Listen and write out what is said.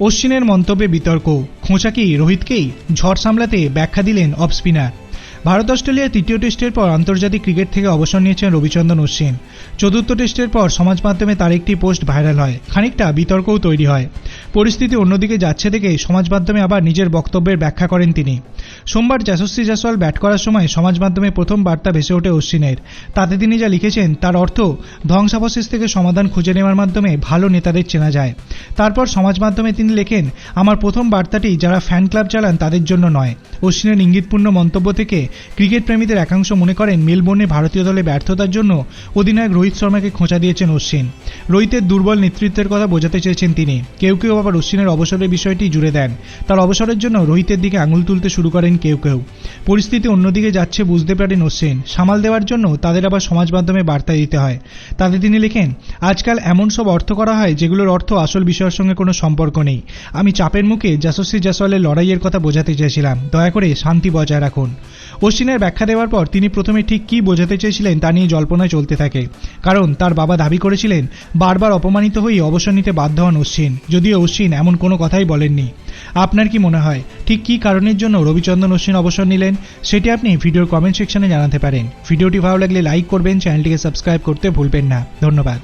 অশ্বিনের মন্তব্যে বিতর্ক। খোঁচাকেই রোহিতকেই? ঝড় সামলাতে ব্যাখ্যা দিলেন অফ স্পিনার। ভারত অস্ট্রেলিয়ার তৃতীয় টেস্টের পর আন্তর্জাতিক ক্রিকেট থেকে অবসর নিয়েছেন রবিচন্দ্রন অশ্বিন। চতুর্থ টেস্টের পর সমাজ মাধ্যমে তার একটি পোস্ট ভাইরাল হয়। খানিকটা বিতর্কও তৈরি হয়। পরিস্থিতি অন্যদিকে যাচ্ছে দেখে সমাজ মাধ্যমে আবার নিজের বক্তব্যের ব্যাখ্যা করেন তিনি। সোমবার যশস্বী জয়সওয়াল ব্যাট করার সময় সমাজ মাধ্যমে প্রথম বার্তা ভেসে ওঠে অশ্বিনের। তাতে তিনি যা লিখেছেন, তার অর্থ ধ্বংসাবশেষ থেকে সমাধান খুঁজে নেওয়ার মাধ্যমে ভালো নেতাদের চেনা যায়। তারপর সমাজ মাধ্যমে তিনি লেখেন, আমার প্রথম বার্তাটি যারা ফ্যান ক্লাব চালান তাদের জন্য নয়। অশ্বিনের ইঙ্গিতপূর্ণ মন্তব্য থেকে ক্রিকেট প্রেমীদের একাংশ মনে করেন, মেলবোর্নে ভারতীয় দলে ব্যর্থতার জন্য অধিনায়ক রোহিত শর্মাকে খোঁচা দিয়েছেন অশ্বিন। রোহিতের দুর্বল নেতৃত্বের কথা বোঝাতে চেয়েছেন তিনি। কেউ কেউ আবার অশ্বিনের অবসরের বিষয়টি জুড়ে দেন। তার অবসরের জন্য রোহিতের দিকে আঙুল তুলতে শুরু করেন কেউ কেউ। পরিস্থিতি অন্যদিকে যাচ্ছে বুঝতে পারেন অশ্বিন সামাল দেওয়ার জন্য তাদের আবার সমাজ মাধ্যমে বার্তা দিতে হয়। তাতে তিনি লেখেন, আজকাল এমন সব অর্থ করা হয় যেগুলোর অর্থ আসল বিষয়ের সঙ্গে কোনো সম্পর্ক নেই। আমি চাপের মুখে যশস্বী জয়সওয়ালের লড়াইয়ের কথা বোঝাতে চেয়েছিলাম। দয়া করে শান্তি বজায় রাখুন। অশ্বিনের ব্যাখ্যা দেওয়ার পর তিনি প্রথমে ঠিক কী বোঝাতে চেয়েছিলেন তা নিয়ে জল্পনায় চলতে থাকে। কারণ তার বাবা দাবি করেছিলেন, বারবার অপমানিত হয়ে অবসর নিতে বাধ্য হন অশ্বিন। যদিও অশ্বিন এমন কোনো কথাই বলেননি। আপনার কি মনে হয়? ঠিক কী কারণের জন্য রবিচন্দ্রন অশ্বিন অবসর নিলেন? সেটি আপনি ভিডিওর কমেন্ট সেকশনে জানাতে পারেন। ভিডিওটি ভালো লাগলে লাইক করবেন চ্যানেলটিকে সাবস্ক্রাইব করতে ভুলবেন না। ধন্যবাদ।